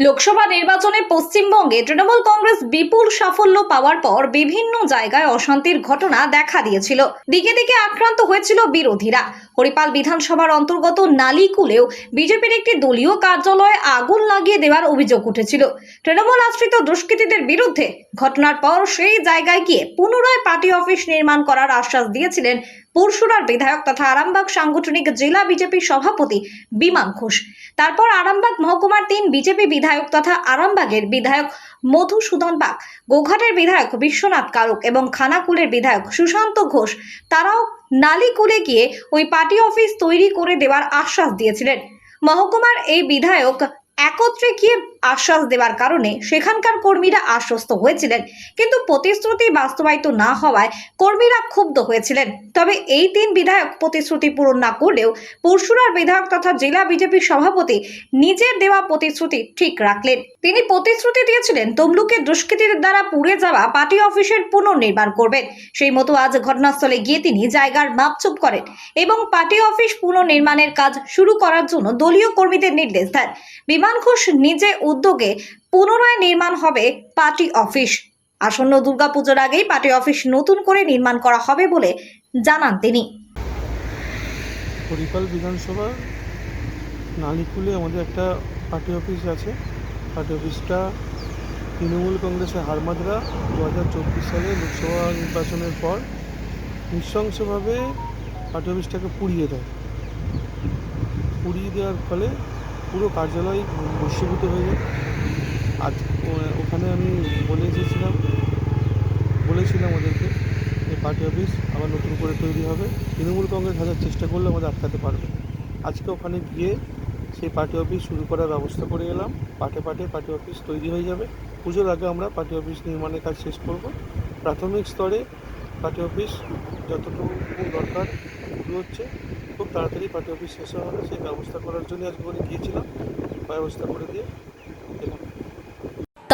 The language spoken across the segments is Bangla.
লোকসভা নির্বাচনে পশ্চিমবঙ্গে তৃণমূল কংগ্রেস বিপুল সাফল্য পাওয়ার পর বিভিন্ন জায়গায় অশান্তির ঘটনা দেখা দিয়েছিল। দিকে দিকে আক্রান্ত হয়েছিল বিরোধীরা। হরিপাল বিধানসভার অন্তর্গত নালিকুলেও বিজেপির একটি দলীয় কার্যালয়ে আগুন লাগিয়ে দেওয়ার অভিযোগ উঠেছিল। তৃণমূল আশ্রিত দুষ্কৃতীদের বিরুদ্ধে ঘটনার পর সেই জায়গায় গিয়ে পুনরায় পার্টি অফিস নির্মাণ করার আশ্বাস দিয়েছিলেন পরশুরার বিধায়ক তথা আরামবাগ সাংগঠনিক জেলা বিজেপি সভাপতি বিমান ঘোষ। তারপর আরামবাগ মহকুমার তিন বিজেপি বিধায়ক তথা আরামবাগের বিধায়ক মধুসূদন বাগ গোঘাটের বিধায়ক বিশ্বনাথ কারক এবং খানাকুলের বিধায়ক সুশান্ত ঘোষ, তারাও নালিকুলে গিয়ে ওই পার্টি অফিস তৈরি করে দেওয়ার আশ্বাস দিয়েছিলেন। মহকুমার এই বিধায়ক একত্রে গিয়ে আশ্বাস দেওয়ার কারণে সেখানকার কর্মীরা আশ্বস্ত হয়েছিলেন। কিন্তু প্রতিশ্রুতি বাস্তবায়িত না হওয়ায় কর্মীরা ক্ষুব্ধ হয়েছিলেন। তবে এই তিন বিধায়ক প্রতিশ্রুতি পূরণ না করলেও পরশুরার বিধায়ক তথা জেলা বিজেপি সভাপতি নিজের দেওয়া প্রতিশ্রুতি ঠিক রাখলেন। তিনি প্রতিশ্রুতি দিয়েছিলেন, তমলুকে দুষ্কৃতীদের দ্বারা পুড়ে যাওয়া পার্টি অফিসের পুনর্নির্মাণ করবেন। সেই মতো আজ ঘটনাস্থলে গিয়ে তিনি জায়গার মাপচুপ করেন এবং পার্টি অফিস পুনর্নির্মাণের কাজ শুরু করার জন্য দলীয় কর্মীদের নির্দেশ দেন। বিমান ঘোষ নিজে উদ্যোগে পুনরায় নির্মাণ হবে পার্টি অফিস। আসন্ন দুর্গাপুজোর আগেই পার্টি অফিস নতুন করে নির্মাণ করা হবে বলে জানান তিনি। হরিপাল বিধানসভা নালিকুলে আমাদের একটা পার্টি অফিস আছে। পার্টি অফিসটা তৃণমূল কংগ্রেসের হারমাদরা দু হাজার চব্বিশ সালে লোকসভা নির্বাচনের পর নৃশংসভাবে পার্টি অফিসটাকে পুড়িয়ে দেয়। পুড়িয়ে দেওয়ার ফলে পুরো কার্যালয় ভস্মীভূত হয়ে যায়। আজ ওখানে আমি বলে এসেছিলাম বলেছিলাম ওদেরকে যে পার্টি অফিস আবার নতুন করে তৈরি হবে। তৃণমূল কংগ্রেস হাজার চেষ্টা করলে আমাদের আটকাতে পারবে। আজকে ওখানে গিয়ে সেই পার্টি অফিস শুরু করার ব্যবস্থা করে এলাম। পাটে পাটে পার্টি অফিস তৈরি হয়ে যাবে। পুজোর আগে আমরা পার্টি অফিস নির্মাণের কাজ শেষ করব। প্রাথমিক স্তরে পার্টি অফিস যতটুকু দরকার। শুরু হচ্ছে। খুব তাড়াতাড়ি পার্টি অফিস শেষ হবে সেই ব্যবস্থা করার জন্য আজকে ওখানে গিয়েছিলাম। ব্যবস্থা করে দিয়ে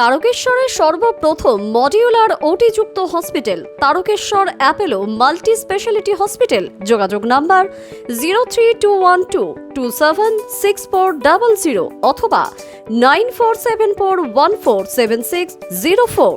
তারকেশ্বরের সর্বপ্রথম modular ওটিযুক্ত hospital, Tarakeswar Apollo multi speciality hospital. যোগাযোগ number zero three two one two two seven six four double zero অথবা nine four seven four one four seven six zero four.